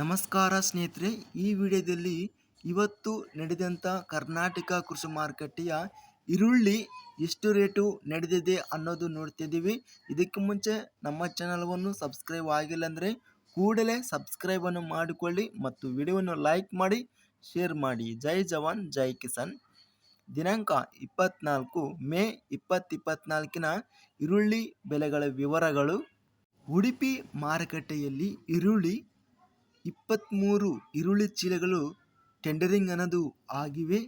ನಮಸ್ಕಾರ ಸ್ನೇಹಿತರೆ, ಈ ವಿಡಿಯೋದಲ್ಲಿ ಇವತ್ತು ನಡೆದಂಥ ಕರ್ನಾಟಕ ಕೃಷಿ ಮಾರುಕಟ್ಟೆಯ ಈರುಳ್ಳಿ ಎಷ್ಟು ರೇಟು ನಡೆದಿದೆ ಅನ್ನೋದು ನೋಡ್ತಿದ್ದೀವಿ ಇದಕ್ಕೆ ಮುಂಚೆ ನಮ್ಮ ಚಾನಲ್ವನ್ನು ಸಬ್ಸ್ಕ್ರೈಬ್ ಆಗಿಲ್ಲ ಅಂದರೆ ಕೂಡಲೇ ಸಬ್ಸ್ಕ್ರೈಬನ್ನು ಮಾಡಿಕೊಳ್ಳಿ ಮತ್ತು ವಿಡಿಯೋವನ್ನು ಲೈಕ್ ಮಾಡಿ, ಶೇರ್ ಮಾಡಿ. ಜೈ ಜವಾನ್, ಜೈ ಕಿಸಾನ್. ದಿನಾಂಕ ಇಪ್ಪತ್ನಾಲ್ಕು, ಮೇ ಇಪ್ಪತ್ತಿಪ್ಪತ್ನಾಲ್ಕಿನ ಈರುಳ್ಳಿ ಬೆಲೆಗಳ ವಿವರಗಳು. ಉಡುಪಿ ಮಾರುಕಟ್ಟೆಯಲ್ಲಿ ಈರುಳ್ಳಿ ಇಪ್ಪತ್ತ್ಮೂರು ಈರುಳ್ಳಿ ಚೀಲಗಳು ಟೆಂಡರಿಂಗ್ ಅನ್ನೋದು ಆಗಿವೆ.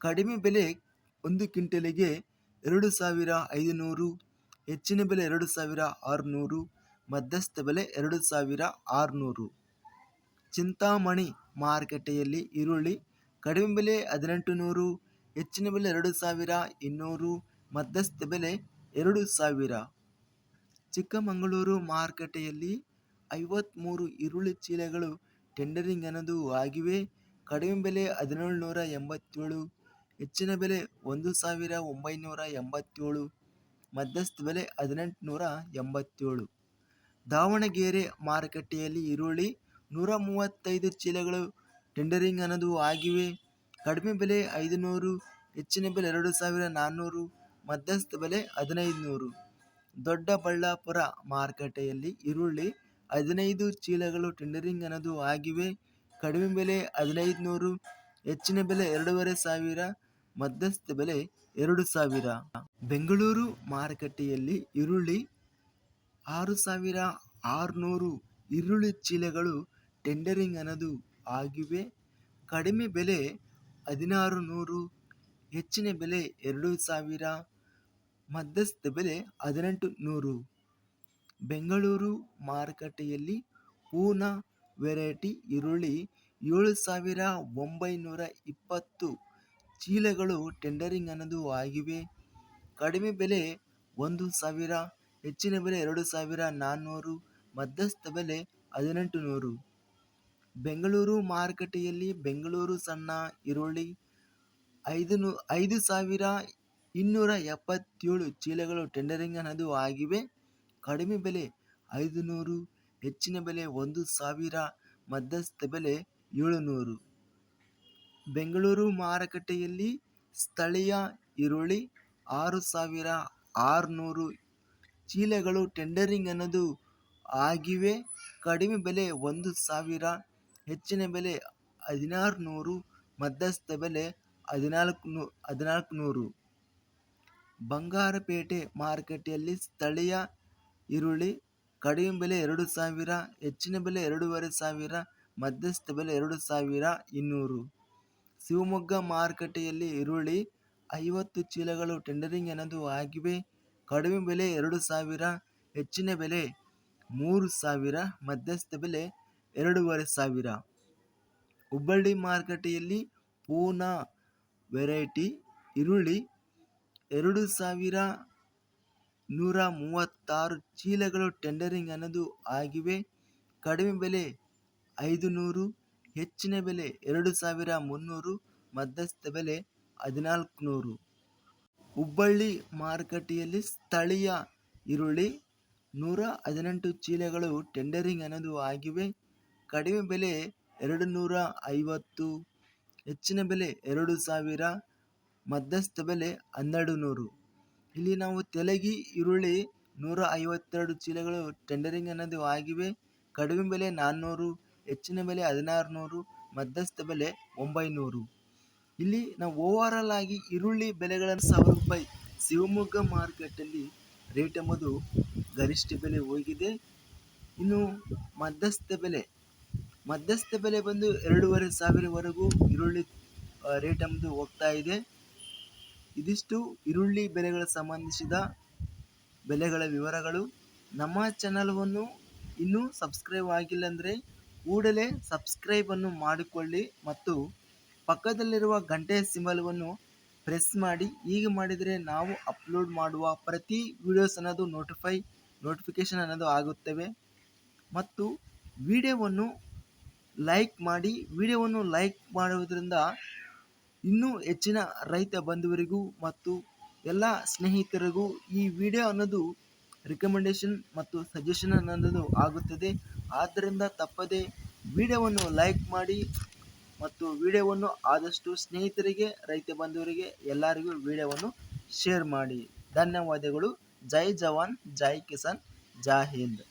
ಕಡಿಮೆ ಬೆಲೆ ಒಂದು ಕ್ವಿಂಟಲಿಗೆ ಎರಡು ಸಾವಿರ ಐದುನೂರು, ಹೆಚ್ಚಿನ ಬೆಲೆ ಎರಡು ಸಾವಿರ ಆರುನೂರು, ಮಧ್ಯಸ್ಥ ಬೆಲೆ ಎರಡು ಸಾವಿರ ಆರುನೂರು. ಚಿಂತಾಮಣಿ ಮಾರುಕಟ್ಟೆಯಲ್ಲಿ ಈರುಳ್ಳಿ ಕಡಿಮೆ ಬೆಲೆ ಹದಿನೆಂಟು ನೂರು ಹೆಚ್ಚಿನ ಬೆಲೆ ಎರಡು ಸಾವಿರ ಇನ್ನೂರು, ಮಧ್ಯಸ್ಥ ಬೆಲೆ ಎರಡು ಸಾವಿರ. ಚಿಕ್ಕಮಗಳೂರು ಮಾರುಕಟ್ಟೆಯಲ್ಲಿ ಐವತ್ತ್ಮೂರು ಈರುಳ್ಳಿ ಚೀಲಗಳು ಟೆಂಡರಿಂಗ್ ಅನ್ನೋದು ಆಗಿವೆ. ಕಡಿಮೆ ಬೆಲೆ ಹದಿನೇಳು ನೂರ ಎಂಬತ್ತೇಳು ಹೆಚ್ಚಿನ ಬೆಲೆ ಒಂದು ಸಾವಿರ ಒಂಬೈನೂರ ಎಂಬತ್ತೇಳು ಮಧ್ಯಸ್ಥ ಬೆಲೆ ಹದಿನೆಂಟುನೂರ ಎಂಬತ್ತೇಳು. ದಾವಣಗೆರೆ ಮಾರುಕಟ್ಟೆಯಲ್ಲಿ ಈರುಳ್ಳಿ ನೂರ ಮೂವತ್ತೈದು ಚೀಲಗಳು ಟೆಂಡರಿಂಗ್ ಅನ್ನೋದು ಆಗಿವೆ. ಕಡಿಮೆ ಬೆಲೆ ಐದುನೂರು, ಹೆಚ್ಚಿನ ಬೆಲೆ ಎರಡು ಸಾವಿರ ನಾನ್ನೂರು ಮಧ್ಯಸ್ಥ ಬೆಲೆ ಹದಿನೈದು ನೂರು ದೊಡ್ಡಬಳ್ಳಾಪುರ ಮಾರುಕಟ್ಟೆಯಲ್ಲಿ ಈರುಳ್ಳಿ ಹದಿನೈದು ಚೀಲಗಳು ಟೆಂಡರಿಂಗ್ ಅನ್ನೋದು ಆಗಿವೆ. ಕಡಿಮೆ ಬೆಲೆ ಹದಿನೈದು ನೂರು ಹೆಚ್ಚಿನ ಬೆಲೆ ಎರಡೂವರೆ ಸಾವಿರ, ಮಧ್ಯಸ್ಥ ಬೆಲೆ ಎರಡು ಸಾವಿರ. ಬೆಂಗಳೂರು ಮಾರುಕಟ್ಟೆಯಲ್ಲಿ ಈರುಳ್ಳಿ ಆರು ಸಾವಿರ ಆರುನೂರು ಈರುಳ್ಳಿ ಚೀಲಗಳು ಟೆಂಡರಿಂಗ್ ಅನ್ನೋದು ಆಗಿವೆ. ಕಡಿಮೆ ಬೆಲೆ ಹದಿನಾರು ನೂರು ಹೆಚ್ಚಿನ ಬೆಲೆ ಎರಡು ಸಾವಿರ, ಮಧ್ಯಸ್ಥ ಬೆಲೆ ಹದಿನೆಂಟು ನೂರು ಬೆಂಗಳೂರು ಮಾರುಕಟ್ಟೆಯಲ್ಲಿ ಪೂನಾ ವೆರೈಟಿ ಈರುಳ್ಳಿ ಏಳು ಸಾವಿರ ಒಂಬೈನೂರ ಇಪ್ಪತ್ತು. ಚೀಲಗಳು ಟೆಂಡರಿಂಗ್ ಅನ್ನೋದು ಆಗಿವೆ. ಕಡಿಮೆ ಬೆಲೆ ಒಂದು ಸಾವಿರ, ಹೆಚ್ಚಿನ ಬೆಲೆ ಎರಡು ಸಾವಿರ ನಾನ್ನೂರು, ಮಧ್ಯಸ್ಥ ಬೆಲೆ ಹದಿನೆಂಟು ನೂರು ಬೆಂಗಳೂರು ಮಾರುಕಟ್ಟೆಯಲ್ಲಿ ಬೆಂಗಳೂರು ಸಣ್ಣ ಈರುಳ್ಳಿ ಐದು ನೂ ಐದು ಸಾವಿರ ಇನ್ನೂರ ಎಪ್ಪತ್ತೇಳು ಚೀಲಗಳು ಟೆಂಡರಿಂಗ್ ಅನ್ನೋದು ಆಗಿವೆ. ಕಡಿಮೆ ಬೆಲೆ ಐದು ನೂರು ಹೆಚ್ಚಿನ ಬೆಲೆ, ಒಂದು ಸಾವಿರ, ಮಧ್ಯಸ್ಥ ಬೆಲೆ, ಏಳುನೂರು. ಬೆಂಗಳೂರು ಮಾರುಕಟ್ಟೆಯಲ್ಲಿ ಸ್ಥಳೀಯ ಈರುಳ್ಳಿ ಆರು ಸಾವಿರ ಆರುನೂರು. ಚೀಲಗಳು ಟೆಂಡರಿಂಗ್ ಅನ್ನೋದು ಆಗಿವೆ. ಕಡಿಮೆ ಬೆಲೆ ಒಂದು ಸಾವಿರ, ಹೆಚ್ಚಿನ ಬೆಲೆ ಹದಿನಾರು ನೂರು ಮಧ್ಯಸ್ಥ ಬೆಲೆ ಹದಿನಾಲ್ಕು ನೂ ಹದಿನಾಲ್ಕು ನೂರು ಬಂಗಾರಪೇಟೆ ಮಾರುಕಟ್ಟೆಯಲ್ಲಿ ಸ್ಥಳೀಯ ಈರುಳ್ಳಿ, ಕಡಿಮೆ ಬೆಲೆ ಎರಡು ಸಾವಿರ, ಹೆಚ್ಚಿನ ಬೆಲೆ ಎರಡೂವರೆ ಸಾವಿರ, ಮಧ್ಯಸ್ಥ ಬೆಲೆ ಎರಡು ಸಾವಿರ ಇನ್ನೂರು. ಶಿವಮೊಗ್ಗ ಮಾರುಕಟ್ಟೆಯಲ್ಲಿ ಈರುಳ್ಳಿ ಐವತ್ತು ಚೀಲಗಳು ಟೆಂಡರಿಂಗ್ ಅನ್ನೋದು ಆಗಿವೆ. ಕಡಿಮೆ ಬೆಲೆ ಎರಡು ಸಾವಿರ, ಹೆಚ್ಚಿನ ಬೆಲೆ ಮೂರು ಸಾವಿರ, ಮಧ್ಯಸ್ಥ ಬೆಲೆ ಎರಡೂವರೆ ಸಾವಿರ. ಹುಬ್ಬಳ್ಳಿ ಮಾರುಕಟ್ಟೆಯಲ್ಲಿ ಪೂನಾ ವೆರೈಟಿ ಈರುಳ್ಳಿ ಎರಡು ಸಾವಿರ ನೂರ ಮೂವತ್ತಾರು ಚೀಲಗಳು ಟೆಂಡರಿಂಗ್ ಅನ್ನೋದು ಆಗಿವೆ. ಕಡಿಮೆ ಬೆಲೆ ಐದು ನೂರು ಹೆಚ್ಚಿನ ಬೆಲೆ ಎರಡು ಸಾವಿರ ಮುನ್ನೂರು, ಮಧ್ಯಸ್ಥ ಬೆಲೆ ಹದಿನಾಲ್ಕು ನೂರು ಹುಬ್ಬಳ್ಳಿ ಮಾರುಕಟ್ಟೆಯಲ್ಲಿ ಸ್ಥಳೀಯ ಈರುಳ್ಳಿ ನೂರ ಹದಿನೆಂಟು ಚೀಲಗಳು ಟೆಂಡರಿಂಗ್ ಅನ್ನೋದು ಆಗಿವೆ. ಕಡಿಮೆ ಬೆಲೆ ಎರಡು ನೂರ ಐವತ್ತು ಹೆಚ್ಚಿನ ಬೆಲೆ ಎರಡು ಸಾವಿರ, ಮಧ್ಯಸ್ಥ ಬೆಲೆ ಹನ್ನೆರಡು ನೂರು ಇಲ್ಲಿ ನಾವು ತೆಲಗಿ, ಈರುಳ್ಳಿ ನೂರ ಐವತ್ತೆರಡು ಚೀಲಗಳು ಟೆಂಡರಿಂಗ್ ಅನ್ನೋದು ಆಗಿವೆ. ಕಡಿಮೆ ಬೆಲೆ ನಾನ್ನೂರು, ಹೆಚ್ಚಿನ ಬೆಲೆ ಹದಿನಾರು ನೂರು ಮಧ್ಯಸ್ಥ ಬೆಲೆ ಒಂಬೈನೂರು. ಇಲ್ಲಿ ನಾವು ಓವರ್ ಆಲ್ ಆಗಿ ಈರುಳ್ಳಿ ಬೆಲೆಗಳನ್ನು ಸಾವಿರ ರೂಪಾಯಿ ಶಿವಮೊಗ್ಗ ಮಾರ್ಕೆಟಲ್ಲಿ ರೇಟ್ ಎಂಬುದು ಗರಿಷ್ಠ ಬೆಲೆ ಹೋಗಿದೆ. ಇನ್ನು ಮಧ್ಯಸ್ಥ ಬೆಲೆ ಮಧ್ಯಸ್ಥ ಬೆಲೆ ಬಂದು ಎರಡೂವರೆ ಸಾವಿರವರೆಗೂ ಈರುಳ್ಳಿ ರೇಟ್ ಎಂಬುದು ಹೋಗ್ತಾ ಇದೆ. ಇದಿಷ್ಟು ಈರುಳ್ಳಿ ಬೆಲೆಗಳ ಸಂಬಂಧಿಸಿದ ಬೆಲೆಗಳ ವಿವರಗಳು. ನಮ್ಮ ಚಾನಲ್ವನ್ನು ಇನ್ನೂ ಸಬ್ಸ್ಕ್ರೈಬ್ ಆಗಿಲ್ಲ ಅಂದರೆ ಕೂಡಲೇ ಸಬ್ಸ್ಕ್ರೈಬನ್ನು ಮಾಡಿಕೊಳ್ಳಿ ಮತ್ತು ಪಕ್ಕದಲ್ಲಿರುವ ಗಂಟೆ ಸಿಂಬಲವನ್ನು ಪ್ರೆಸ್ ಮಾಡಿ. ಹೀಗೆ ಮಾಡಿದರೆ ನಾವು ಅಪ್ಲೋಡ್ ಮಾಡುವ ಪ್ರತಿ ವಿಡಿಯೋಸ್ ಅನ್ನೋದು ನೋಟಿಫೈ, ನೋಟಿಫಿಕೇಷನ್ ಅನ್ನೋದು ಆಗುತ್ತವೆ. ಮತ್ತು ವಿಡಿಯೋವನ್ನು ಲೈಕ್ ಮಾಡಿ, ವಿಡಿಯೋವನ್ನು ಲೈಕ್ ಮಾಡುವುದರಿಂದ ಇನ್ನೂ ಹೆಚ್ಚಿನ ರೈತ ಬಂಧುವರಿಗೂ ಮತ್ತು ಎಲ್ಲ ಸ್ನೇಹಿತರಿಗೂ ಈ ವಿಡಿಯೋ ಅನ್ನೋದು ರಿಕಮೆಂಡೇಷನ್ ಮತ್ತು ಸಜೆಷನ್ ಅನ್ನೋದು ಆಗುತ್ತದೆ. ಆದ್ದರಿಂದ ತಪ್ಪದೇ ವಿಡಿಯೋವನ್ನು ಲೈಕ್ ಮಾಡಿ ಮತ್ತು ವಿಡಿಯೋವನ್ನು ಆದಷ್ಟು ಸ್ನೇಹಿತರಿಗೆ, ರೈತ ಬಂಧುವರಿಗೆ ಎಲ್ಲರಿಗೂ ವಿಡಿಯೋವನ್ನು ಶೇರ್ ಮಾಡಿ. ಧನ್ಯವಾದಗಳು. ಜೈ ಜವಾನ್, ಜೈ ಕಿಸಾನ್, ಜೈ ಹಿಂದ್.